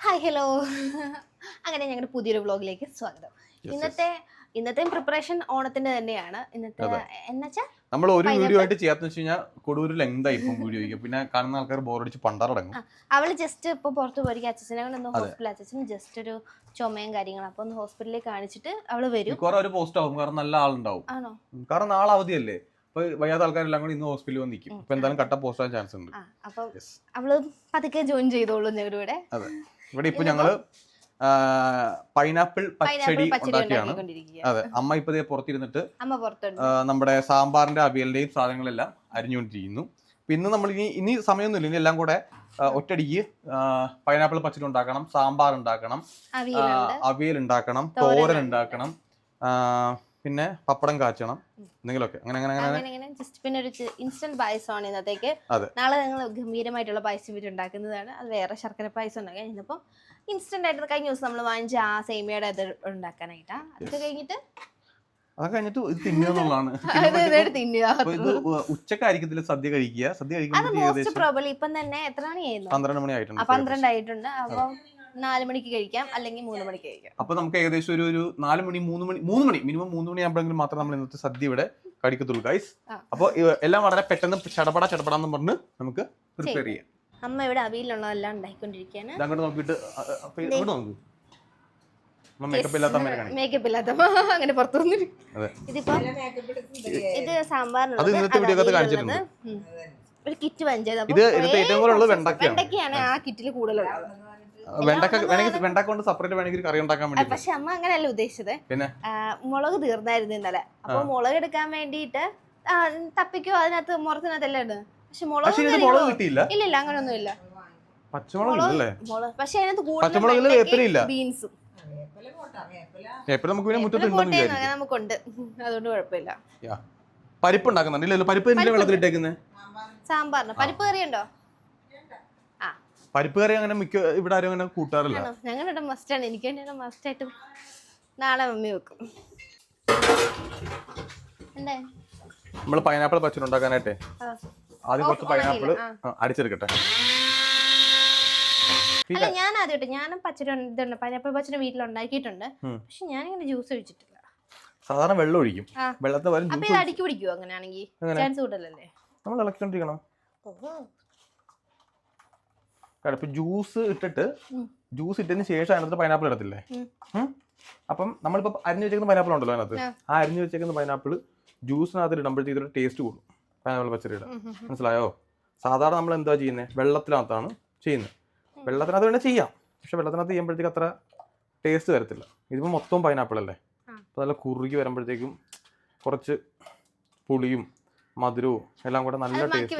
Hi hello അങ്ങനെ ഞങ്ങളുടെ പുതിയൊരു വ്ലോഗിലേക്ക് സ്വാഗതം. ഇന്നത്തെ ഇന്നത്തെയും പ്രിപ്പറേഷൻ ഓണത്തിന്റെ തന്നെയാണ്. ഇന്നത്തെ എന്നുവെച്ചാൽ നമ്മൾ ഒരു വീഡിയോ ആയിട്ട് ചെയ്യാത്ത വെച്ച് കഴിഞ്ഞാൽ കൂടുതൽ ലെങ്ത് ആയി ഇപ്പം വീഡിയോ പിന്നെ കാണുന്ന ആൾക്കാർ ബോറടിച്ച് പണ്ടാറടങ്ങും. അടങ്ങും അവൾ ജസ്റ്റ് ഇപ്പൊ പുറത്ത് പോയിരിക്കും അച്ഛനെ ഒന്ന്. ഹോസ്പിറ്റലിൽ അച്ഛൻ ജസ്റ്റ് ഒരു ചുമയും കാര്യങ്ങളും. അപ്പൊ ഒന്ന് ഹോസ്പിറ്റലിൽ കാണിച്ചിട്ട് അവൾ വരും. മിക്കവാറും ഒരു പോസ്റ്റ് ആവും. കാരണം നല്ല ആളുണ്ടാവും. ആണോ? കാരണം നാളെ അവധിയല്ലേ. അപ്പൊ വയ്യാത്ത ആൾക്കാരെല്ലാം കൂടി ഇന്ന് ഹോസ്പിറ്റലിൽ വന്ന് നിൽക്കും അപ്പൊ എന്തായാലും കട്ട പോസ്റ്റ് ആവാൻ ചാൻസ് ഉണ്ട്. അപ്പോൾ അപ്പൊ. അവൾ പതുക്കെ ജോയിൻ ചെയ്തോളൂ ഞങ്ങളുടെ അതെ. ഇവിടെ ഇപ്പൊ ഞങ്ങൾ പൈനാപ്പിൾ പച്ചടി ഉണ്ടാക്കിയാണ്. അതെ അമ്മ ഇപ്പൊ പുറത്തിരുന്നിട്ട് നമ്മുടെ സാമ്പാറിന്റെ അവിയലിന്റെയും സാധനങ്ങളെല്ലാം അരിഞ്ഞുകൊണ്ടിരിക്കുന്നു. ഇന്ന് നമ്മൾ ഇനി ഇനി സമയമൊന്നുമില്ല. ഇനി എല്ലാം കൂടെ ഒറ്റടിക്ക് പൈനാപ്പിൾ പച്ചടി ഉണ്ടാക്കണം സാമ്പാർ ഉണ്ടാക്കണം അവിയൽ ഉണ്ടാക്കണം തോരൻ ഉണ്ടാക്കണം പിന്നെ പപ്പടം കാച്ചണം. എന്തെങ്കിലുമൊക്കെ. അങ്ങനെ അങ്ങനെ അങ്ങനെ. അങ്ങനെ ജസ്റ്റ് പിന്നെ ഒരു ഇൻസ്റ്റന്റ് പായസമാണ് ഇന്നത്തേക്ക്. അതെ. നാളെ ഞങ്ങൾ ഗംഭീരമായിട്ടുള്ള പായസം വീട്ടിൽ ഉണ്ടാക്കുന്നതാണ്. അത് വേറെ ശർക്കര പായസം ഉണ്ടാക്കാൻ ഇന്നിപ്പോ ഇൻസ്റ്റന്റ് ആയിട്ട് കഴിഞ്ഞ ദിവസം നമ്മൾ വാങ്ങിച്ച ആ സേമിയയുടെ അത് ഉണ്ടാക്കാനായിട്ടാ. അത് കഴിഞ്ഞിട്ട് അത് കഴിഞ്ഞിട്ട് ഇത് തിന്നുന്നുള്ളതാണ്. അത് ഇതായിട്ട് തിന്നുക അപ്പൊ ഇത് ഉച്ചക്കായിരിക്കത്തില്ല സദ്യ കഴിക്കുക. സദ്യ കഴിക്കുമ്പോൾ പന്ത്രണ്ട് മണി ആയിട്ടുണ്ട് പന്ത്രണ്ട് ആയിട്ടുണ്ട് അപ്പം നാല് മണിക്ക് കഴിക്കാം അല്ലെങ്കിൽ മൂന്ന് മണിക്ക് കഴിക്കാം. അപ്പൊ നമുക്ക് ഏകദേശം ഒരു ഒരു നാല് മണി മൂന്ന് മണി മൂന്ന് മണി മിനിമം മൂന്ന് മണി ആകുമ്പോഴെങ്കിലും മാത്രം നമ്മൾ ഇന്നത്തെ സദ്യ ഇവിടെ കഴിക്കത്തുള്ളൂ ഗൈസ് അപ്പോൾ അപ്പൊ എല്ലാം വളരെ പെട്ടെന്ന് ചടപട ചടപടാന്ന് പറഞ്ഞ് നമുക്ക് പ്രിപ്പയർ ചെയ്യാം. അമ്മ ഇവിടെ അവിയിലുള്ളതെല്ലാം ഉണ്ടാക്കിക്കൊണ്ടിരിക്കുകയാണ് അങ്ങോട്ട് നോക്കിയിട്ട് അങ്ങോട്ട് നോക്കൂ? മേക്കപ്പ് ഇല്ലാത്ത അങ്ങനെ പുറത്തു ഇതിപ്പോ ഇത് സാമ്പാറിനുള്ളത്. ഒരു കിറ്റ് പഞ്ചായത്ത് ഇത് ഏറ്റവും കൂടുതൽ വെണ്ടക്കയാണ് വെണ്ടക്കയാണ് ആ കിറ്റിൽ കൂടുതലുള്ളത്. വെണ്ടക്ക വേണമെങ്കിൽ വെണ്ടക്ക കൊണ്ട് സെപ്പറേറ്റ് വേണമെങ്കിൽ കറി ഉണ്ടാക്കാൻ വേണ്ടി പക്ഷെ അമ്മ അങ്ങനെയല്ല ഉദ്ദേശിച്ചത്. പിന്നെ? മുളക് തീർന്നായിരുന്നു ഇന്നലെ. അപ്പൊ മുളക് എടുക്കാൻ വേണ്ടിയിട്ട് തപ്പിക്കോ? അതിനകത്ത് മുറത്തിനകത്തല്ലേ ഉണ്ട് പക്ഷെ മുളക്. കിട്ടിയില്ല. ഇല്ല ഇല്ല അങ്ങനൊന്നും ഇല്ല പച്ചമുളക് പക്ഷെ അതിനകത്ത്. ബീൻസും. നമുക്ക് പിന്നെ മുറ്റത്ത് ഉണ്ടെന്ന് വിചാരിക്കും നമുക്കുണ്ട്. അതുകൊണ്ട് കുഴപ്പമില്ല. പരിപ്പ് ഉണ്ടാക്കുന്നുണ്ട് പരിപ്പ് സാമ്പാറിന്. പരിപ്പ് കറിയുണ്ടോ? ഉണ്ടോ പരിപ്പ് കറി അങ്ങനെ മിക്ക ഇവിടെ ആരും അങ്ങനെ കൂട്ടാറില്ല. ഞങ്ങളുടെ മസ്റ്റ് ആണ്. എനിക്ക് വേണ്ടി മസ്റ്റ് ആയിട്ട് നാളെ മമ്മി വെക്കും. നമ്മൾ പൈനാപ്പിൾ പച്ചടി ഉണ്ടാക്കാനായിട്ടേ. ആദ്യം കുറച്ച് പൈനാപ്പിൾ അടിച്ചെടുക്കട്ടെ. അല്ല ഞാൻ ആദ്യമായിട്ട് ഞാനും പച്ചടി ഇതുണ്ട്. പൈനാപ്പിൾ പച്ചടി വീട്ടിൽ ഉണ്ടാക്കിയിട്ടുണ്ട്. പക്ഷെ ഞാൻ ഇങ്ങനെ ജ്യൂസ് ഒഴിച്ചിട്ടില്ല. സാധാരണ വെള്ളം ഒഴിക്കും. വെള്ളത്തെ വരും അടിക്ക് പിടിക്കുവോ അങ്ങനെയാണെങ്കിൽ? ചാൻസ് കൂടുതലല്ലേ? നമ്മൾ ഇളക്കിക്കൊണ്ടിരിക്കണം. കാരണം ഇപ്പൊ ജ്യൂസ് ഇട്ടിട്ട്. ജ്യൂസ് ഇട്ടതിന് ശേഷം അതിനകത്ത് പൈനാപ്പിൾ ഇടത്തില്ലേ? അപ്പം നമ്മളിപ്പോ അരിഞ്ഞു വെച്ചേക്കുന്ന പൈനാപ്പിൾ ഉണ്ടല്ലോ അതിനകത്ത്. ആ. അരിഞ്ഞു വെച്ചേക്കുന്ന പൈനാപ്പിൾ ജ്യൂസിനകത്ത് ഇടുമ്പോഴത്തേക്ക് ഇതൊരു ടേസ്റ്റ് കൂടും. പൈനാപ്പിൾ പച്ചടിയുടെ. മനസ്സിലായോ? സാധാരണ നമ്മൾ എന്താ ചെയ്യുന്നത് വെള്ളത്തിനകത്താണ് ചെയ്യുന്നത് വെള്ളത്തിനകത്ത് വേണേൽ ചെയ്യാം. പക്ഷെ വെള്ളത്തിനകത്ത് ചെയ്യുമ്പോഴത്തേക്ക് അത്ര ടേസ്റ്റ് വരത്തില്ല. ഇതിപ്പോൾ മൊത്തം പൈനാപ്പിൾ അല്ലേ. അപ്പോൾ നല്ല കുറുകി വരുമ്പോഴത്തേക്കും കുറച്ച് പുളിയും മധുരവും എല്ലാം കൂടെ നല്ല ടേസ്റ്റ്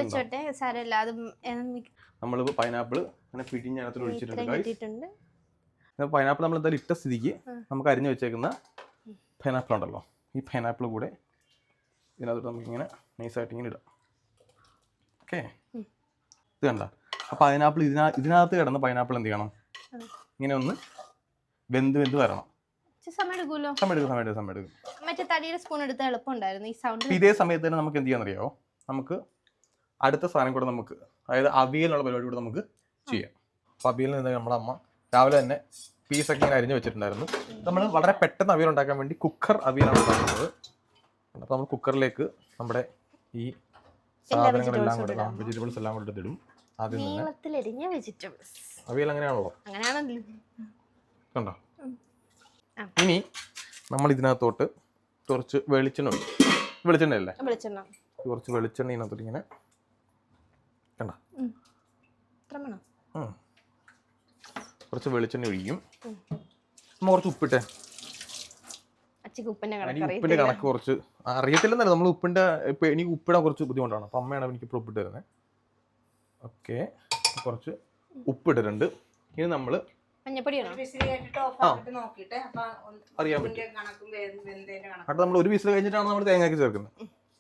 നമ്മളിപ്പോൾ പൈനാപ്പിൾ അങ്ങനെ പിടിഞ്ഞ് അതിനകത്ത് ഒഴിച്ചിട്ടുണ്ട്. പൈനാപ്പിൾ നമ്മൾ എന്തായാലും ഇട്ട സ്ഥിതിക്ക് നമുക്ക് അരിഞ്ഞു വെച്ചേക്കുന്ന പൈനാപ്പിൾ ഉണ്ടല്ലോ. ഈ പൈനാപ്പിൾ കൂടെ ഇതിനകത്ത് നമുക്കിങ്ങനെ നൈസായിട്ട് ഇങ്ങനെ ഇടാം. ഓക്കെ ഇത് കണ്ട. ആ പൈനാപ്പിൾ ഇതിനാ ഇതിനകത്ത് കിടന്ന പൈനാപ്പിൾ എന്ത് ചെയ്യണം? ഇങ്ങനെ ഒന്ന് വെന്ത് വെന്ത് വരണം. ഇതേ സമയത്ത് തന്നെ നമുക്ക് എന്ത് ചെയ്യാൻ അറിയാവോ നമുക്ക് അടുത്ത സാധനം കൂടെ നമുക്ക് അതായത് അവിയലുള്ള പരിപാടി കൂടെ നമുക്ക് ചെയ്യാം. അപ്പോൾ അവിയലിൽ നിന്ന് നമ്മുടെ അമ്മ രാവിലെ തന്നെ പീസൊക്കെ ഇങ്ങനെ അരിഞ്ഞ് വെച്ചിട്ടുണ്ടായിരുന്നു. നമ്മൾ വളരെ പെട്ടെന്ന് അവിയൽ ഉണ്ടാക്കാൻ വേണ്ടി കുക്കർ അവിയലാണ് ഉണ്ടാക്കുന്നത്. അപ്പോൾ നമ്മൾ കുക്കറിലേക്ക് നമ്മുടെ ഈ സാധനങ്ങളെല്ലാം കൂടെ. വെജിറ്റബിൾസ് എല്ലാം കൂടെ ഇടും ആദ്യം തന്നെ നീളത്തിലരിഞ്ഞ വെജിറ്റബിൾസ് അവിയൽ അങ്ങനെയാണല്ലോ? കണ്ടോ? ഇനി നമ്മൾ ഇതിനകത്തോട്ട് കുറച്ച് വെളിച്ചെണ്ണ വെളിച്ചെണ്ണ. അല്ലേ കുറച്ച് വെളിച്ചെണ്ണ ഇതിനകത്തോട്ട് ഇങ്ങനെ കണ്ട. കുറച്ച് വെളിച്ചെണ്ണ ഒഴിക്കും. നമ്മൾ കുറച്ച് ഉപ്പിട്ടെ? ഉപ്പിന്റെ കണക്ക് കുറച്ച് അറിയത്തില്ലെന്നല്ല നമ്മൾ ഉപ്പിന്റെ ഇപ്പൊ എനിക്ക് ഉപ്പിടാൻ കുറച്ച് ബുദ്ധിമുട്ടാണ്. അപ്പൊ അമ്മയാണ് എനിക്ക് ഇപ്പോൾ ഉപ്പിട്ട് തരുന്നത് ഓക്കെ. കുറച്ച് ഉപ്പിട്ടിട്ടുണ്ട് ഇനി നമ്മൾ അപ്പൊ അറിയാൻ പറ്റും. നമ്മൾ ഒരു വിസിൽ കഴിഞ്ഞിട്ടാണ് നമ്മൾ തേങ്ങയ്ക്ക് ചേർക്കുന്നത്.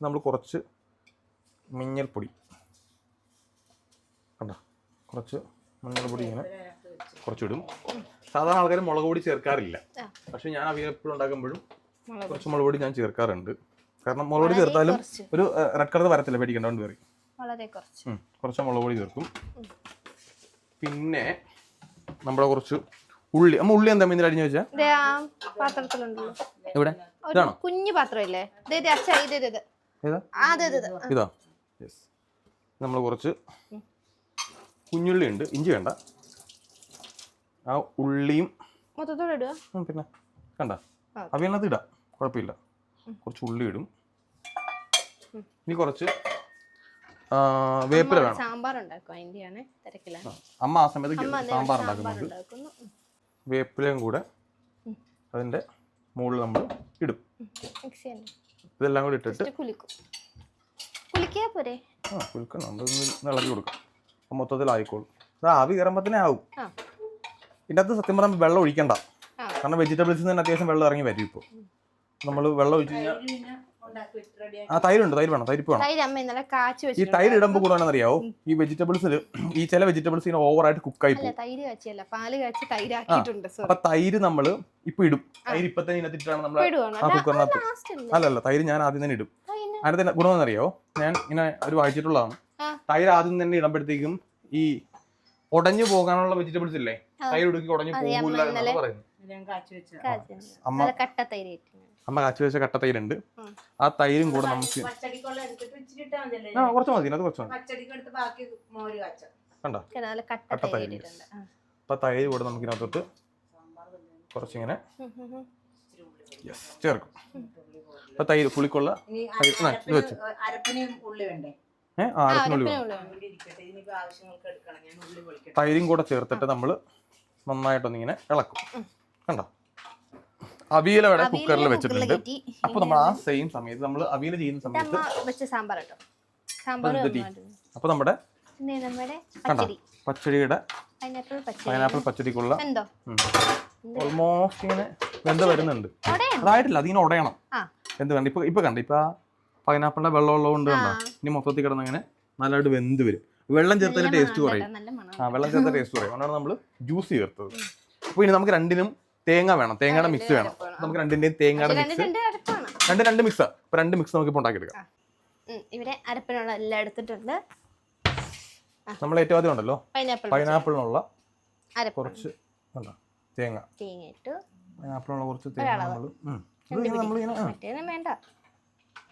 നമ്മൾ കുറച്ച് മഞ്ഞൾപ്പൊടി. കണ്ടോ കുറച്ച് മഞ്ഞൾപ്പൊടി ഇങ്ങനെ. കുറച്ചിടും. സാധാരണ ആൾക്കാർ മുളക് പൊടി ചേർക്കാറില്ല. പക്ഷെ ഞാൻ അവിയൽ എപ്പോഴും ഉണ്ടാക്കുമ്പോഴും കുറച്ച് മുളക് പൊടി ഞാൻ ചേർക്കാറുണ്ട്. കാരണം മുളക് പൊടി ചേർത്താലും ഒരു റെഡ് കളർ വരത്തില്ല പേടിക്കേണ്ട കൊണ്ട് കയറി കുറച്ച്. മുളക് പൊടി ചേർക്കും. പിന്നെ നമ്മുടെ കുറച്ച് ഉള്ളി. അമ്മ ഉള്ളി എന്താ അരിഞ്ഞു വെച്ചാൽ പാത്രത്തിലുണ്ടല്ലോ ഇതാണോ? കുഞ്ഞു പാത്രം ഇത് നമ്മൾ കുറച്ച് കുഞ്ഞുള്ളി ഉണ്ട് ഇഞ്ചി വേണ്ട. ആ ഉള്ളിയും മൊത്തത്തോടെ ഇടുക? പിന്നെ കണ്ട. അവനകത്ത് ഇടാം. കുഴപ്പമില്ല. കുറച്ച് ഉള്ളി ഇടും. ഇനി കുറച്ച് വേപ്പില വേണം. സാമ്പാർ ഉണ്ടാക്കും അമ്മ ആ സമയത്ത് സാമ്പാർ ഉണ്ടാക്കുന്നുണ്ട് വേപ്പിലയും കൂടെ അതിന്റെ അതിന്റെ മുകളിൽ നമ്മൾ ഇടും. ഇതെല്ലാം കൂടി ഇട്ടിട്ട് കുലിക്കും. കുലിക്കാ പോരെ? ആ കുലുക്കണം നമ്മളൊന്ന് ഇളക്കി കൊടുക്കാം. മൊത്തത്തിലായിക്കോളും. അത് ആവി കയറുമ്പോൾ തന്നെ ആവും അകത്ത് സത്യം പറഞ്ഞാൽ വെള്ളം ഒഴിക്കണ്ട. കാരണം വെജിറ്റബിൾസിൽ തന്നെ അത്യാവശ്യം വെള്ളം ഇറങ്ങി വരും ഇപ്പോൾ നമ്മൾ വെള്ളം ഒഴിച്ച് ആ തൈരുണ്ട് തൈര് വേണം തൈരിപ്പ് വേണം. തൈര് അമ്മ ഇന്നലെ കാച്ചി ഈ തൈര് ഇടുമ്പോൾ കൂടെ അറിയാവോ ഈ വെജിറ്റബിൾസിൽ ഈ ചില വെജിറ്റബിൾസ് ഇങ്ങനെ ഓവറായിട്ട് കുക്കായി അല്ല പോകും. തൈര് കാച്ചിയല്ല. പാൽ കാച്ചി തൈരാക്കിയിട്ടുണ്ട് സോറി അപ്പൊ തൈര് നമ്മൾ ഇപ്പൊ ഇടും. തൈര് ഇപ്പൊ തന്നെ ഇതിനകത്തിട്ടാണ് നമ്മൾ ആ കുക്കറിനകത്ത് അല്ലല്ല തൈര് ഞാൻ ആദ്യം തന്നെ ഇടും. അതിന് അതിനകത്ത് ഗുണമെന്നറിയാവോ? ഞാൻ ഇങ്ങനെ ഒരു വായിച്ചിട്ടുള്ളതാണ്. തൈര് ആദ്യം തന്നെ ഇടുമ്പോഴത്തേക്കും ഈ ഉടഞ്ഞു പോകാനുള്ള വെജിറ്റബിൾസ് ഇല്ലേ? തൈര് ഇടുക്കി ഉടഞ്ഞു പോകൂല പോകില്ല എന്നാണ് പറയുന്നത്. ഞാൻ കാച്ചി വെച്ച. അമ്മ- കട്ട തൈര് കിട്ടി. അമ്മ കാച്ചു വെച്ച കട്ട തൈരുണ്ട്. ആ തൈരും കൂടെ നമുക്ക് ആ കുറച്ച് മതി അത് കുറച്ച് മതി. കണ്ടോ? കട്ട തൈര് അപ്പൊ തൈര് കൂടെ നമുക്ക് ഇതിനകത്തോട്ട് കുറച്ചിങ്ങനെ. യെസ് ചേർക്കും. അപ്പൊ തൈര് പുളിക്കുള്ള ഇത് വെച്ച്. ഏഹ് ആരത്തിനുള്ളി തൈരും കൂടെ ചേർത്തിട്ട് നമ്മൾ നന്നായിട്ടൊന്നിങ്ങനെ ഇളക്കും. കണ്ടോ? അവിയല അവിടെ കുക്കറിൽ വെച്ചിട്ടുണ്ട്. അപ്പൊ നമ്മൾ ആ സെയിം സമയത്ത് നമ്മൾ അവിയല ചെയ്യുന്ന സമയത്ത് അപ്പൊ നമ്മുടെ കണ്ടോ? പച്ചടിയുടെ പൈനാപ്പിൾ പച്ചടി. പച്ചടിക്കുള്ള ഓൾമോസ്റ്റ് ഇങ്ങനെ വെന്ത് വരുന്നുണ്ട്. അതായിട്ടില്ല അതിങ്ങനെ ഉടയണം. എന്ത് കണ്ട ഇപ്പൊ ഇപ്പൊ കണ്ട? ഇപ്പൊ പൈനാപ്പിളിന്റെ വെള്ളമുള്ളത് കൊണ്ട് കണ്ടോ. ഇനി മൊത്തത്തിൽ കിടന്ന് അങ്ങനെ നല്ലതായിട്ട് വെന്ത് വരും. വെള്ളം ചേർത്താൽ ടേസ്റ്റ് കുറയും. ആ വെള്ളം ചേർത്ത ടേസ്റ്റ് കുറയും. അതുകൊണ്ടാണ് നമ്മൾ ജ്യൂസ് ചേർത്തത്. അപ്പോൾ ഇനി നമുക്ക് രണ്ടിനും തേങ്ങ വേണം. തേങ്ങയുടെ മിക്സ് വേണം. നമുക്ക് രണ്ടിന്റെയും തേങ്ങയുടെ രണ്ട് മിക്സ് രണ്ട് രണ്ട് രണ്ട് മിക്സാ അപ്പൊ രണ്ട് മിക്സ് നമുക്ക് ഇപ്പോൾ ഉണ്ടാക്കിയെടുക്കാം ഇവിടെ അരപ്പിനുള്ള എല്ലാം എടുത്തിട്ടുണ്ട്. നമ്മൾ ഏറ്റവും ആദ്യം ഉണ്ടല്ലോ? പൈനാപ്പിൾ പൈനാപ്പിളിനുള്ള അരപ്പ്. കുറച്ച് കണ്ടോ തേങ്ങ. തേങ്ങ ഇട്ടു. പൈനാപ്പിളിനുള്ള കുറച്ച് തേങ്ങ നമ്മൾ നമ്മളിങ്ങനെ വേണ്ട.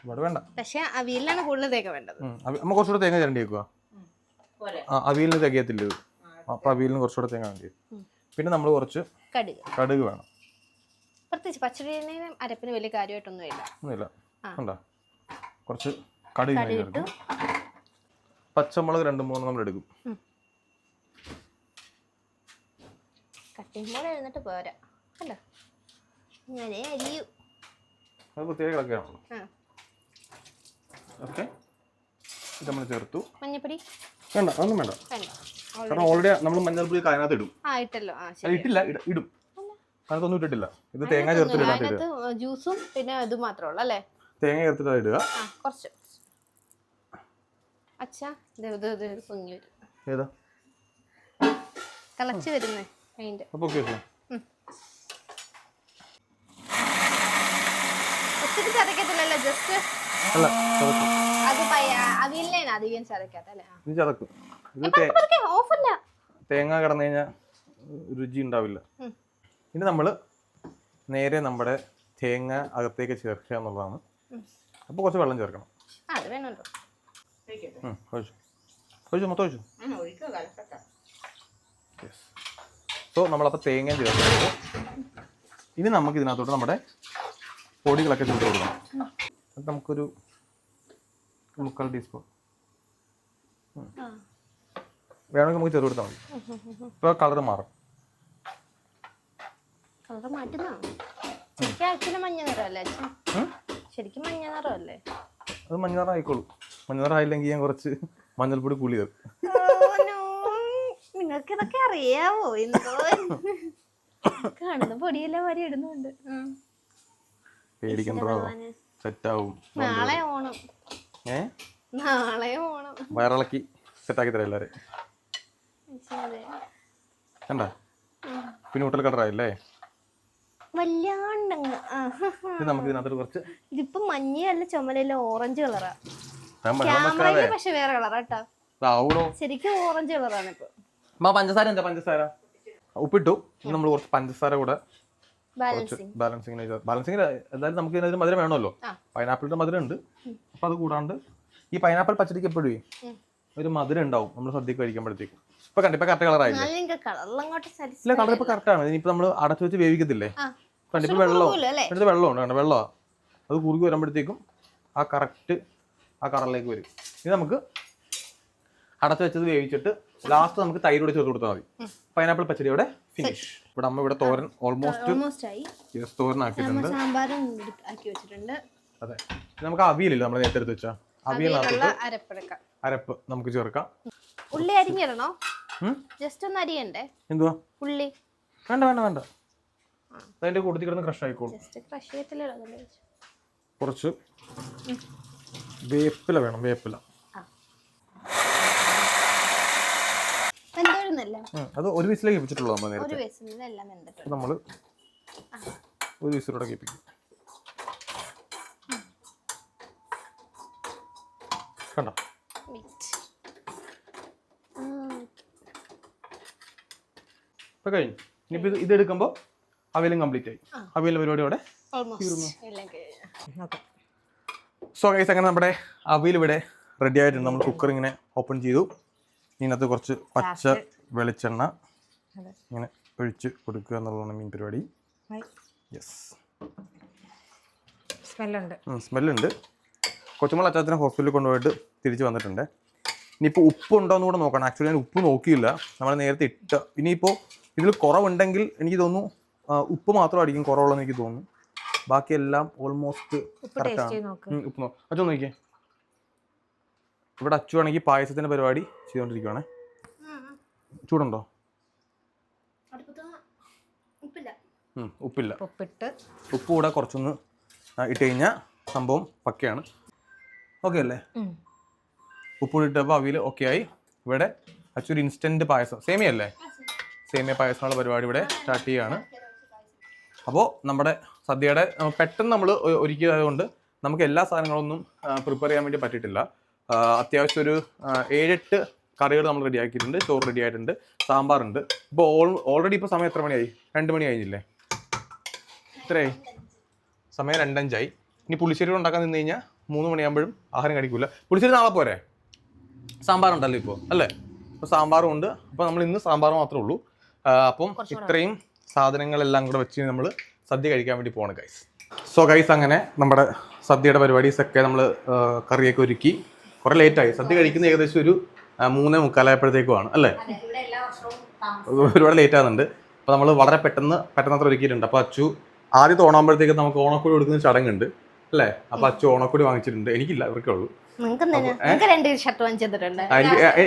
ഇവിടെ വേണ്ട. പക്ഷെ അവിയലിലാണ് കൂടുതൽ തേങ്ങ വേണ്ടത്. നമ്മ കുറച്ചുകൂടെ തേങ്ങ ചേരേണ്ടി വെക്കുക ആ അവിയലിന് തികയത്തില്ല ഇത്. അപ്പൊ അവിയലിന് കുറച്ചുകൂടെ തേങ്ങ വേണ്ടി പിന്നെ നമ്മൾ കുറച്ച് കടുക്. കടുക് വേണം. പ്രത്യേകിച്ച് പച്ചടിനും അരപ്പിന് വലിയ കാര്യമായിട്ടൊന്നുമില്ല. ഒന്നുമില്ല. ആ. കണ്ടോ കുറച്ച് കടുക് ചേർക്കും. പച്ചമുളക് രണ്ട് മൂന്ന് നമ്മൾ എടുക്കും. കട്ടിമുളക് എഴുന്നിട്ട് പോരാ. അല്ലോ. ഞാനേ അരിയു. അത് പ്രത്യേക കിടക്കുകയാണല്ലോ. ഓക്കെ. ഇത് നമ്മൾ ചേർത്തു. മഞ്ഞപ്പൊടി? വേണ്ട അതൊന്നും വേണ്ട. കാരണം ഓൾറെഡി നമ്മൾ മഞ്ഞൾപ്പൊടി അതിനകത്ത് ഇടും. ഇട്ടല്ലോ. ഇടും അതിനകത്തൊന്നും ഇട്ടിട്ടില്ല. ഇത് തേങ്ങ ചേർത്തിട്ട് ജ്യൂസും പിന്നെ ഇത് മാത്രമേ ഉള്ളൂ അല്ലേ? തേങ്ങ ചേർത്തിട്ട് ഇടുക. കുറച്ച്. അച്ഛാ ഇത് ഇത് പൊങ്ങി. വരും ഏതാ? തിളച്ച് വരുന്നേ അതിന്റെ ഓക്കെ ഒത്തിരി ചതക്കത്തില്ലല്ലോ ജസ്റ്റ് അല്ല ചതക്കും. അത് അവിയലിനാണ് അധികം. ഇത് ചതക്കും. ഇത് തേ- പതുക്കെ ഓഫല്ല തേങ്ങ കിടന്നു കഴിഞ്ഞാൽ രുചി ഉണ്ടാവില്ല. ഇനി നമ്മൾ നേരെ നമ്മുടെ തേങ്ങ അകത്തേക്ക് ചേർക്കുക എന്നുള്ളതാണ്. അപ്പൊ അപ്പോൾ കുറച്ച് വെള്ളം ചേർക്കണം. ആ അത് വേണമല്ലോ. ഒഴിക്കട്ടെ ഉം, ഒഴിച്ചു ഒഴിച്ചു മൊത്തം ഒഴിച്ചു ആ ഒഴിക്കോ കലക്കട്ടെ. യെസ് സോ നമ്മളപ്പോൾ തേങ്ങയും ചേർത്ത് ഇനി നമുക്ക് ഇതിനകത്തോട്ട് നമ്മുടെ പൊടികളൊക്കെ ചേർത്ത് കൊടുക്കണം. നമുക്കൊരു മുക്കാൽ ടീസ്പൂൺ. വേണമെങ്കിൽ നമുക്ക് ചേർത്ത് കൊടുത്താൽ മതി. ഇപ്പോൾ കളർ മാറും. കളർ മാറ്റുന്നതാണ് ശരിക്കും മഞ്ഞ നിറമല്ലേ ശരിക്കും മഞ്ഞ നിറമല്ലേ? അത് മഞ്ഞനിറം ആയിക്കോളൂ. മഞ്ഞനിറം ആയില്ലെങ്കിൽ ഞാൻ കുറച്ച് മഞ്ഞൾപ്പൊടി പുളി തരും. നിങ്ങൾക്ക് ഇതൊക്കെ അറിയാവോ? എന്തോ? കാണുന്ന പൊടിയെല്ലാം വരെ ഇടുന്നുണ്ട്. പേടിക്കണ്ടോ. സെറ്റാവും നാളെ ഓണം. ഏ? നാളെ ഓണം. വയറിളക്കി സെറ്റാക്കി തരാം എല്ലാവരും. കണ്ട. പിന്നെ ഹോട്ടൽ കളറായില്ലേ വല്ലാണ്ടങ്ങ് ആ, ഹ, ഹ. ഇത് നമുക്ക് ഇതിനകത്തോട്ട് കുറച്ച് ഇതിപ്പോ മഞ്ഞയല്ല ചുമലല്ല ഓറഞ്ച് കളറാ ഞാൻ വെള്ളം വെക്കാതെ ക്യാമറയിൽ പക്ഷെ വേറെ കളറാ കേട്ടോ ആവൂടോ ശരിക്കും ഓറഞ്ച് കളറാണ് ഇപ്പൊ. അമ്മ പഞ്ചസാര എന്താ പഞ്ചസാര? ഉപ്പിട്ടു. നമ്മൾ കുറച്ച് പഞ്ചസാര കൂടെ ബാലൻസിങ് ബാലൻസിങ്ങിന് എന്തായാലും നമുക്ക് ഇതിനകത്ത് മധുരം വേണമല്ലോ. പൈനാപ്പിളിന്റെ മധുരം ഉണ്ട്. അപ്പൊ അത് കൂടാണ്ട് ഈ പൈനാപ്പിൾ പച്ചടിക്ക് എപ്പോഴും ഒരു മധുരം ഉണ്ടാവും. നമ്മൾ സദ്യക്ക് കഴിക്കുമ്പോഴത്തേക്കും. ഇപ്പൊ കണ്ടിപ്പോ കറക്റ്റ് കളറായില്ലേ ഇല്ല കളർ ഇപ്പൊ കറക്റ്റ് ആണ്. ഇനിയിപ്പോ നമ്മൾ അടച്ചു വെച്ച് വേവിക്കത്തില്ലേ? കണ്ടിപ്പോ വെള്ളം എടുത്ത് വെള്ളമുണ്ട് കണ്ടോ? വെള്ളമാണ് അത് കുറുകി വരുമ്പോഴത്തേക്കും ആ കറക്റ്റ് ആ കളറിലേക്ക് വരും. ഇത് നമുക്ക് അടച്ചു വെച്ചത് വേവിച്ചിട്ട് ലാസ്റ്റ് നമുക്ക് തൈര് കൂടി ചേർത്ത് കൊടുത്താൽ മതി. പൈനാപ്പിൾ പച്ചടിയോടെ ഫിനിഷ് ഇവിടെ അമ്മ ഇവിടെ തോരൻ ഓൾമോസ്റ്റ് ഓൾമോസ്റ്റ് ആയി. തോരൻ ആക്കിയിട്ടുണ്ട് സാമ്പാറും ആക്കി വെച്ചിട്ടുണ്ട്. അതെ. നമുക്ക് അവിയലില്ല നമ്മൾ നേരത്തെ എടുത്ത് വെച്ചാൽ അതിനുള്ള അവിയലിനകത്തോട്ട് അരപ്പെടുക്കാം. അരപ്പ് നമുക്ക് ചേർക്കാം. ഉള്ളി അരിഞ്ഞിടണോ? ജസ്റ്റ് ഒന്ന് അരിയണ്ടേ? എന്തുവാ? ഉള്ളി. വേണ്ട വേണ്ട വേണ്ട. അതിന്റെ കൂട്ടത്തിൽ കിടന്ന് ക്രഷ് ആയിക്കോളും. കുറച്ച് വേപ്പില വേണം വേപ്പില വെന്തോഴുന്നല്ല ഉം, അത് ഒരു വിസിലേക്ക് വെച്ചിട്ടുള്ളൂ നമ്മൾ നേരത്തെ. നമ്മൾ ഒരു വിസിലൂടെ കേൾപ്പിക്കും. കണ്ടോ. ഇപ്പൊ കഴിഞ്ഞു. ഇനിയിപ്പോ ഇത് ഇതെടുക്കുമ്പോൾ അവയിലും കംപ്ലീറ്റ് ആയി. അവയിലെ പരിപാടിയോടെ സോ ഗൈസ് അങ്ങനെ നമ്മുടെ അവയിൽ ഇവിടെ റെഡി ആയിട്ടുണ്ട്. നമ്മൾ കുക്കർ ഇങ്ങനെ ഓപ്പൺ ചെയ്തു. ഇതിനകത്ത് കുറച്ച് പച്ച വെളിച്ചെണ്ണ ഇങ്ങനെ ഒഴിച്ച് കൊടുക്കുക എന്നുള്ളതാണ് മീൻ പരിപാടി. യെസ് സ്മെല്ലുണ്ട്. സ്മെല്ലുണ്ട്. കൊച്ചുമോൾ അച്ചാച്ചനെ ഹോസ്പിറ്റലിൽ കൊണ്ടുപോയിട്ട് തിരിച്ച് വന്നിട്ടുണ്ട്. ഇനിയിപ്പോൾ ഉപ്പ് ഉണ്ടോ എന്ന് കൂടെ നോക്കണം. ആക്ച്വലി ഞാൻ ഉപ്പ് നോക്കിയില്ല. നമ്മൾ നേരത്തെ ഇട്ട ഇനിയിപ്പോൾ ഇതിൽ കുറവുണ്ടെങ്കിൽ എനിക്ക് തോന്നുന്നു ഉപ്പ് മാത്രമായിരിക്കും കുറവുള്ളതെന്ന് എനിക്ക് തോന്നുന്നു. ബാക്കിയെല്ലാം ഓൾമോസ്റ്റ് നോക്ക്. ഉപ്പ് അച്ഛൻ നോക്കിയേ ഇവിടെ അച്ചുവാണെങ്കിൽ പായസത്തിന്റെ പായസത്തിന്റെ പരിപാടി ചെയ്തുകൊണ്ടിരിക്കുവാണേ. ചൂടുണ്ടോ? ഉപ്പില്ല. ഉപ്പില്ല. ഉപ്പിട്ട്. ഉപ്പ് കൂടെ കുറച്ചൊന്ന് ഇട്ട് കഴിഞ്ഞാൽ സംഭവം പക്കയാണ്. ഓക്കെ അല്ലേ. ഉപ്പ് ഇട്ടപ്പോൾ അവിയിൽ ഓക്കെ ആയി. ഇവിടെ അച്ചൊരു ഇൻസ്റ്റന്റ് പായസം. സേമിയ അല്ലേ? സേമിയ. പായസമുള്ള പരിപാടി ഇവിടെ സ്റ്റാർട്ട് ചെയ്യാണ്. അപ്പോൾ നമ്മുടെ സദ്യയുടെ പെട്ടെന്ന് നമ്മൾ ഒരുക്കിയതായതുകൊണ്ട് നമുക്ക് എല്ലാ സാധനങ്ങളൊന്നും പ്രിപ്പയർ ചെയ്യാൻ വേണ്ടി പറ്റിയിട്ടില്ല. അത്യാവശ്യം ഒരു ഏഴെട്ട് കറികൾ നമ്മൾ റെഡി ആക്കിയിട്ടുണ്ട് ചോറ് റെഡി ആയിട്ടുണ്ട് സാമ്പാറുണ്ട്. ഇപ്പോൾ ഓൾ ഓൾറെഡി ഇപ്പോൾ സമയം എത്ര മണിയായി? രണ്ട് മണി കഴിഞ്ഞില്ലേ? എത്രയായി? സമയം രണ്ടഞ്ചായി. ഇനി പുളിശ്ശേരി ഉണ്ടാക്കാൻ നിന്ന് കഴിഞ്ഞാൽ മൂന്ന് മണിയാകുമ്പോഴും ആഹാരം കഴിക്കില്ല പുളിശ്ശേരി നാളെ പോരെ? സാമ്പാറുണ്ടല്ലോ ഇപ്പോൾ അല്ലേ? അപ്പോൾ സാമ്പാറും ഉണ്ട്. അപ്പോൾ നമ്മൾ ഇന്ന് സാമ്പാർ മാത്രമേ ഉള്ളൂ. അപ്പം ഇത്രയും സാധനങ്ങളെല്ലാം കൂടെ വെച്ച് നമ്മൾ സദ്യ കഴിക്കാൻ വേണ്ടി പോകണം ഗൈസ് സോ ഗൈസ് അങ്ങനെ നമ്മുടെ സദ്യയുടെ പരിപാടീസൊക്കെ നമ്മൾ കറിയൊക്കെ ഒരുക്കി. കുറേ ലേറ്റായി സദ്യ കഴിക്കുന്ന ഏകദേശം ഒരു മൂന്നേ മുക്കാലായപ്പോഴത്തേക്കുമാണ് അല്ലേ? ഒരുപാട് ലേറ്റ് ആകുന്നുണ്ട് അപ്പോൾ നമ്മൾ വളരെ പെട്ടെന്ന് പെട്ടെന്ന് അത്ര ഒരുക്കിയിട്ടുണ്ട്. അപ്പോൾ അച്ചു ആദ്യത്തെ ഓണാകുമ്പോഴത്തേക്ക് നമുക്ക് ഓണക്കൂടി കൊടുക്കുന്ന ചടങ്ങുണ്ട് അല്ലേ? അപ്പോൾ അച്ചു ഓണക്കൂടി വാങ്ങിച്ചിട്ടുണ്ട്. എനിക്കില്ല ഇവർക്കേ ഉള്ളൂ. നിങ്ങൾക്ക് എന്തിനാ നിങ്ങൾക്ക് രണ്ട് ഷർട്ട് വാങ്ങിച്ചു തന്നിട്ടുണ്ട്.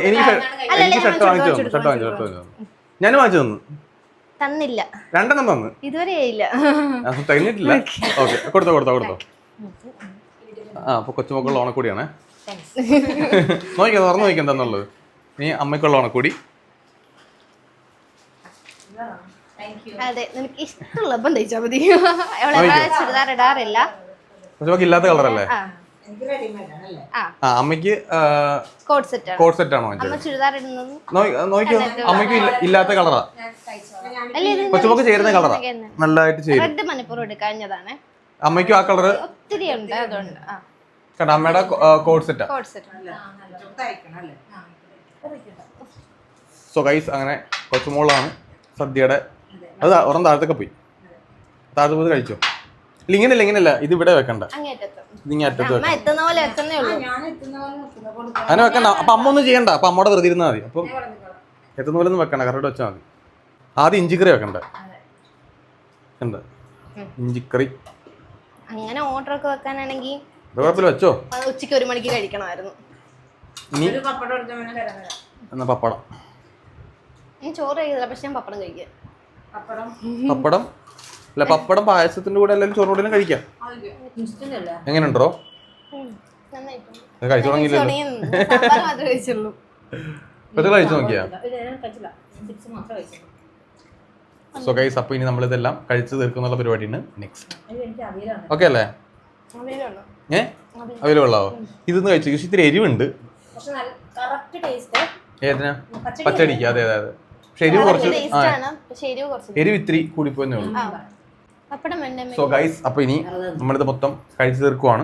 എനിക്ക് ഷർട്ട് വാങ്ങിച്ചു ഷർട്ട് വാങ്ങിച്ചു ഷർട്ട് വാങ്ങിച്ചു ഞാൻ വാങ്ങിച്ചു തന്നു. തന്നില്ല. രണ്ടെണ്ണം തന്നു? ഇതുവരെ ഇല്ല അത് തികഞ്ഞിട്ടില്ല ഓക്കെ. കൊടുത്തോ കൊടുത്തോ കൊടുത്തോ. ആ അപ്പൊ കൊച്ചുമക്കളുടെ ഓണക്കൂടിയാണേ. നോക്കിയാ തുറന്നു നോക്കി എന്താന്നുള്ളത്. നീ അമ്മയ്ക്കുള്ള കൂടി? അതെ നിനക്ക് ഇഷ്ടമുള്ളപ്പം തയ്ച്ചാൽ മതി അവളെ ചുരിദാർ ഇടാറില്ല. കൊച്ചുമക്ക് ഇല്ലാത്ത കളറല്ലേ? അമ്മയ്ക്ക് സെറ്റ് സെറ്റ് ആണോ. നോക്കിയോ? അമ്മയ്ക്ക് ഇല്ലാത്ത കളറാ. കൊച്ചുമൊക്കെ ചേരുന്ന കളറാ. നല്ലതായിട്ട് ചേരും. റെഡ് മണിപ്പൂർ എടുക്കാഞ്ഞതാണ് അമ്മയ്ക്കും ആ കളറ് ഒത്തിരി ഉണ്ട് അതുകൊണ്ട് കണ്ട? അമ്മയുടെ കോഡ് സെറ്റാ കോഡ് സെറ്റ് തയ്ക്കണം അല്ലേ? സോ ഗൈസ് അങ്ങനെ കൊച്ചുമോളാണ് സദ്യയുടെ. അത്. ഉറം താഴത്തൊക്കെ പോയി. താഴത്ത് പോയി കഴിച്ചോ? ഇല്ല ഇങ്ങനെയല്ല ഇങ്ങനെയല്ല. ഇത് ഇവിടെ വെക്കണ്ട. ഇങ്ങനെ അറ്റത്ത് അങ്ങനെ വെക്കണ്ട. അപ്പൊ അമ്മ ഒന്നും ചെയ്യണ്ട. അപ്പൊ അമ്മയുടെ വെറുതെ ഇരുന്നാൽ മതി. അപ്പം എത്തുന്ന പോലെ ഒന്നും വെക്കണ്ട. കറക്റ്റ് വെച്ചാൽ മതി. ആദ്യം ഇഞ്ചിക്കറി വെക്കണ്ട? എന്താ ഇഞ്ചിക്കറി. അങ്ങനെ ഓർഡർ ഒക്കെ വെക്കാനാണെങ്കിൽ ഇത് വെച്ചോ. ഉച്ചയ്ക്ക് ഒരു മണിക്ക് കഴിക്കണമായിരുന്നു. ഇനി പപ്പടം എടുത്ത വേണം തരാൻ എന്നാ പപ്പടം? ഞാൻ ചോറ് കഴിക്കില്ല പക്ഷെ ഞാൻ പപ്പടം കഴിക്കാം. പപ്പടം. പപ്പടം? അല്ല പപ്പടം പായസത്തിന്റെ കൂടെ അല്ലെങ്കിൽ ചോറിന്റെ കൂടെ കഴിക്കാം. എങ്ങനെയുണ്ടോ? കഴിച്ചു തുടങ്ങിയില്ലല്ലോ കഴിച്ചു നോക്കിയാ? സോ ഗൈസ് അപ്പൊ ഇനി നമ്മൾ ഇതെല്ലാം കഴിച്ചു തീർക്കുന്നുള്ള പരിപാടിയാണ് നെക്സ്റ്റ് ഓക്കെ അല്ലേ? ഏ? അവൈലബിൾ ആവോ ഇതൊന്ന് കഴിച്ചു. പക്ഷെ ഇത്തിരി എരിവുണ്ട്. ഏതിനാ? പച്ചടി പച്ചടിക്ക്. അതെ അതെ അതെ. പക്ഷെ എരിവ് കുറച്ച് ടേസ്റ്റ് ആണ് പക്ഷെ എരിവ് കുറച്ച് എരിവ് ഇത്തിരി കൂടിപ്പോയെന്നേ ഉള്ളൂ. സോ ഗൈസ് അപ്പൊ ഇനി നമ്മളിത് മൊത്തം കഴിച്ചു തീർക്കുവാണ്.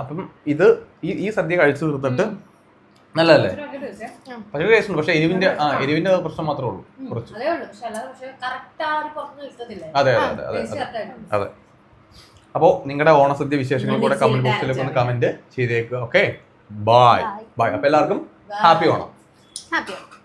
അപ്പം ഇത് ഈ ഈ സദ്യ കഴിച്ചു തീർത്തിട്ട് നല്ലതല്ലേ? പക്ഷേ ടേസ്റ്റ് ഉണ്ട്. പക്ഷെ എരിവിന്റെ ആ എരിവിന്റെ പ്രശ്നം മാത്രമേ ഉള്ളൂ. കുറച്ച്. അതെ അതെ അതെ അതെ അതെ Taste അതെ correct ആയിട്ട്. അതെ അപ്പോൾ നിങ്ങളുടെ ഓണസദ്യ വിശേഷങ്ങൾ കൂടെ കമന്റ് ബോക്സിലേക്ക് ഒന്ന് കമന്റ് ചെയ്തേക്കുക ഓക്കെ ബായ് ബായ് അപ്പൊ എല്ലാവർക്കും ഹാപ്പി ഓണം. ഹാപ്പിയാണ്